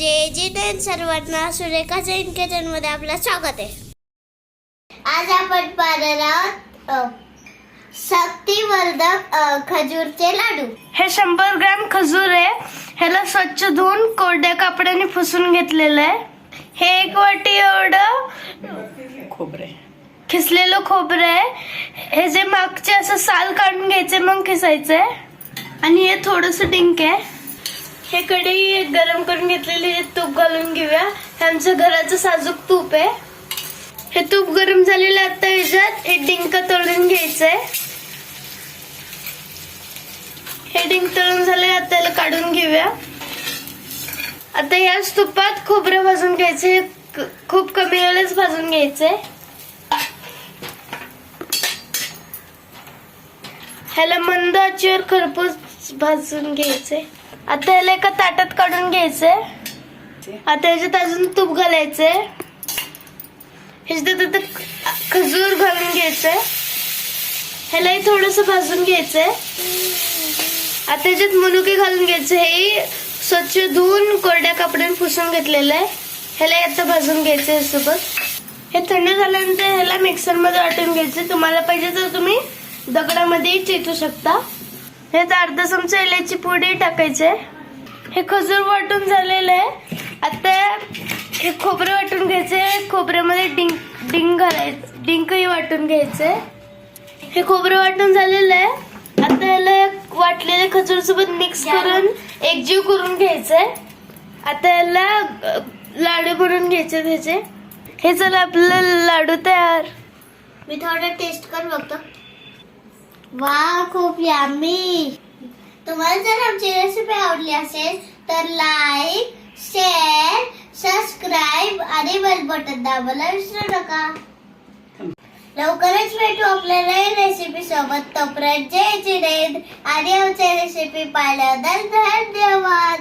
जे जे ते सर्वांना. सुरेखा जैन किचनमध्ये आपलं स्वागत आहे. आज आपण पाहणार आहोत शक्तिवर्धक अ, खजूरचे लाडू. हे शंभर ग्रॅम खजूर आहे. ह्याला स्वच्छ धुवून कोरड्या कापडाने पुसून घेतलेलं आहे. हे एक वाटी एवढं खोबरे खिसलेलं खोबरं आहे. हे जे मागचे असं साल काढून घ्यायचे मग खिसायचंय. आणि हे थोडस डिंक आहे. हे कढई एक गरम करून घेतलेली हे तूप घालून घेऊया. हे आमचं घराचं साजूक तूप आहे. हे तूप गरम झालेलं आता ह्याच्यात हे डिंक तळून घ्यायचंय. हे डिंक तळून झाले आता त्याला काढून घेऊया. आता याच तुपात खोबरं भाजून घ्यायचे खूप कमी वेळेस भाजून घ्यायचंय. ह्याला मंद आचेवर खरपूस भाजून घ्यायचे आता ह्याला एका ताटात काढून घ्यायचे आता ह्याच्यात अजून तूप घालायचे ह्याच्यात आता खजूर घालून घ्यायचंय. ह्यालाही थोडस भाजून घ्यायचंय. आता ह्याच्यात मनुके घालून घ्यायचे हे स्वच्छ धुवून कोरड्या कपड्याने पुसून घेतलेलं आहे. ह्याला आता भाजून घ्यायचं आहे सोबत हे थंड झाल्यानंतर ह्याला मिक्सरमध्ये वाटून घ्यायचे तुम्हाला पाहिजे तर तुम्ही दगडामध्येही चेचू शकता. ह्यात अर्धा चमचा इलायची पुडी टाकायचे. हे खजूर वाटून झालेलं आहे. आता हे खोबरं वाटून घ्यायचे खोबऱ्यामध्ये डिंक डिंक घालायचं डिंकही वाटून घ्यायचे हे खोबरं वाटून झालेलं आहे. आता याला वाटलेल्या खजूर सोबत मिक्स करून एकजीव करून घ्यायचंय आता याला लाडू बनवून घ्यायचे त्याचे हे चला आपलं लाडू तयार. मी थोडं टेस्ट करून बघतो. वा खूप यामी तुम्हाला जर आमची रेसिपी आवडली असेल तर लाईक शेअर सबस्क्राईब आणि बेल बटन दाबायला विसरू नका. लवकरच भेटू आपल्या नवीन रेसिपी सोबत. तोपर्यंत जय जिनेद. आणि आमच्या रेसिपी पाहिल्याबद्दल धन्यवाद.